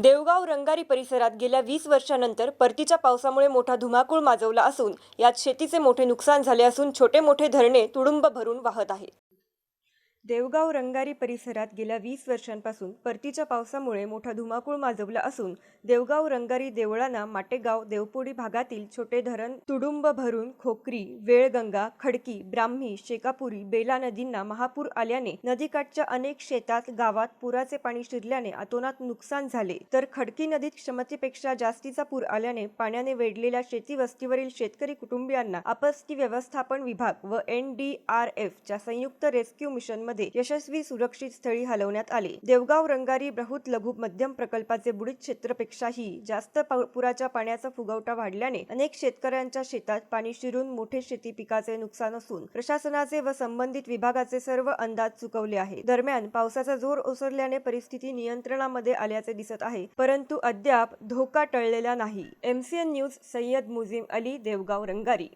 देवगाव रंगारी परिसरात गेल्या वीस वर्षानंतर परतीच्या पावसामुळे मोठा धुमाकूळ माजवला असून यात शेतीचे मोठे नुकसान झाले असून छोटे मोठे धरणे तुडुंब भरून वाहत आहेत देवगाव रंगारी परिसरात गेल्या वीस वर्षांपासून परतीच्या पावसामुळे मोठा धुमाकूळ माजवला असून देवगाव रंगारी देवळांना माटेगाव देवपोडी भागातील छोटे धरण तुडुंब भरून खोकरी वेळगंगा खडकी ब्राह्मी शेकापुरी बेला नदींना महापूर आल्याने नदीकाठच्या अनेक शेतात गावात पुराचे पाणी शिरल्याने अतोनात नुकसान झाले. तर खडकी नदीत क्षमतेपेक्षा जास्तीचा पूर आल्याने पाण्याने वेढलेल्या शेती वस्तीवरील शेतकरी कुटुंबियांना आपत्ती व्यवस्थापन विभाग व एन डी आर एफच्या संयुक्त रेस्क्यू मिशन मध्ये यशस्वी सुरक्षित स्थळी हलवण्यात आले. देवगाव रंगारी बृहत लघु मध्यम प्रकल्पाचे बुडीत क्षेत्रपेक्षाही जास्त पा- पुराच्या पाण्याचा फुगवटा वाढल्याने अनेक शेतकऱ्यांच्या शेतात पाणी शिरून मोठे शेती पिकाचे नुकसान असून प्रशासनाचे व संबंधित विभागाचे सर्व अंदाज चुकवले आहे. दरम्यान पावसाचा जोर ओसरल्याने परिस्थिती नियंत्रणामध्ये आल्याचे दिसत आहे परंतु अद्याप धोका टळलेला नाही. M C N news Sayyad Muzeem Ali Devgaon Rangari.